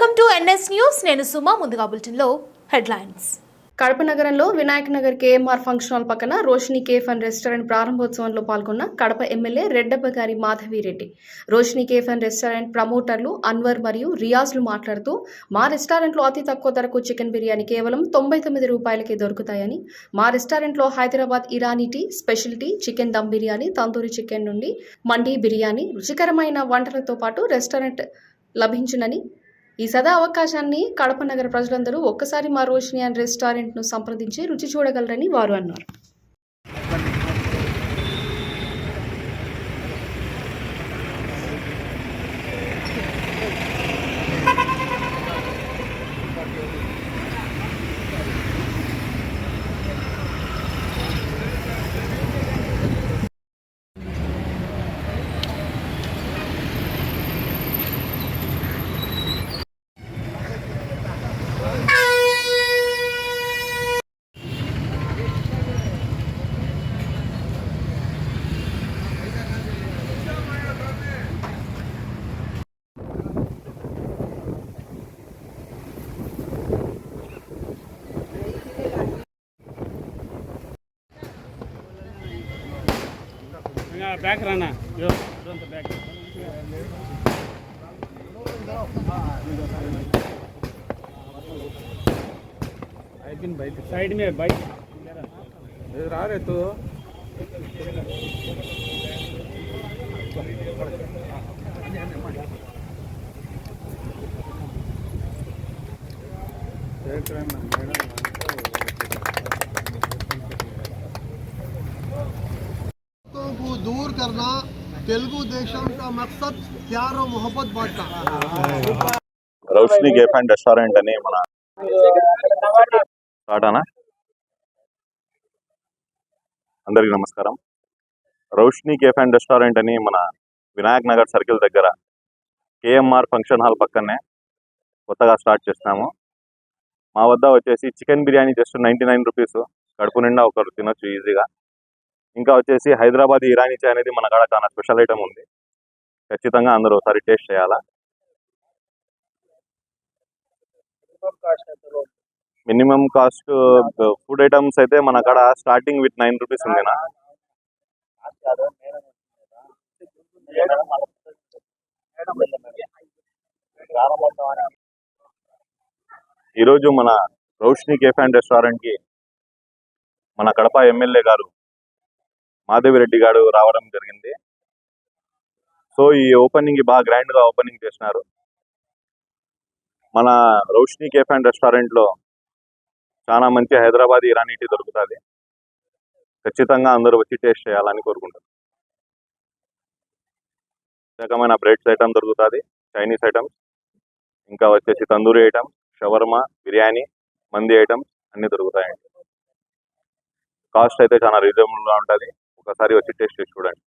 Welcome to NS news. నేను సుమా ముందుగా బులెటిన్లో హెడ్లైన్స్. కడప నగరంలో Vinayak Nagar KMR function hall పక్కన రోషిని కేఫ్ అండ్ రెస్టారెంట్ ప్రారంభోత్సవంలో పాల్గొన్న కడప ఎమ్మెల్యే రెడ్డప్ప గారి Madhavi Reddy Roshini cafe and restaurant ప్రమోటర్లు Anwar మరియు రియాజ్లు మాట్లాడుతూ మా రెస్టారెంట్లో అతి తక్కువ ధరకు చికెన్ బిర్యానీ కేవలం తొంభై తొమ్మిది రూపాయలకే దొరుకుతాయని మా రెస్టారెంట్లో Hyderabad Irani tea special tea chicken dum biryani tandoori chicken నుండి మండీ బిర్యానీ రుచికరమైన వంటలతో పాటు రెస్టారెంట్ లభించునని ఈ సదా అవకాశాన్ని కడప నగర ప్రజలందరూ ఒక్కసారి మా రోషిని అండ్ రెస్టారెంట్ను సంప్రదించి రుచి చూడగలరని వారు అన్నారు. బ్యాక్ రానా బ్యాక్ साइड में बाइक आ रहे तो देख रहे हैं ना, मैडम करना तेलुगु देशम का मकसद प्यार और मोहब्बत बांटना రౌష్ని కేఫ్ అండ్ రెస్టారెంట్ అని మన స్టార్టానా అందరికీ నమస్కారం రౌష్ని కేఫ్ అండ్ రెస్టారెంట్ అని మన వినాయక్ నగర్ సర్కిల్ దగ్గర కేఎంఆర్ ఫంక్షన్ హాల్ పక్కనే కొత్తగా స్టార్ట్ చేస్తున్నాము మా వద్ద వచ్చేసి chicken biryani just ninety nine rupees కడుపు నిండా ఒకరు తినొచ్చు ఈజీగా ఇంకా వచ్చేసి హైదరాబాద్ ఇరానీ చాయ్ అనేది మన కాడ చాలా స్పెషల్ ఐటమ్ ఉంది. ఖచ్చితంగా అందరూ ఒకసారి టేస్ట్ చేయాలా? మినిమం కాస్ట్ ఫుడ్ ఐటమ్స్ అయితే మన కాడ స్టార్టింగ్ విత్ నైన్ రూపీస్ ఉందినా? ఈరోజు మన రోష్ని కేఫ్ అండ్ రెస్టారెంట్కి మన కడప ఎమ్మెల్యే గారు మాధవిరెడ్డి గారు రావడం జరిగింది. సో ఈ ఓపెనింగ్ బాగా గ్రాండ్గా ఓపెనింగ్ చేసినారు. మన రోష్ని కేఫ్ అండ్ రెస్టారెంట్లో చాలా మంచి హైదరాబాద్ ఇరానీ టీ దొరుకుతుంది. ఖచ్చితంగా అందరూ వచ్చి టేస్ట్ చేయాలని కోరుకుంటారు రకమైన బ్రెడ్స్ ఐటమ్ దొరుకుతుంది చైనీస్ ఐటమ్స్ ఇంకా వచ్చేసి తందూరి ఐటమ్స్ షవర్మా బిర్యానీ మంది ఐటమ్స్ అన్ని దొరుకుతాయండి. కాస్ట్ అయితే చాలా రీజనబుల్గా ఉంటుంది. ఒకసారి వచ్చి టేస్ట్ చేసి చూడండి.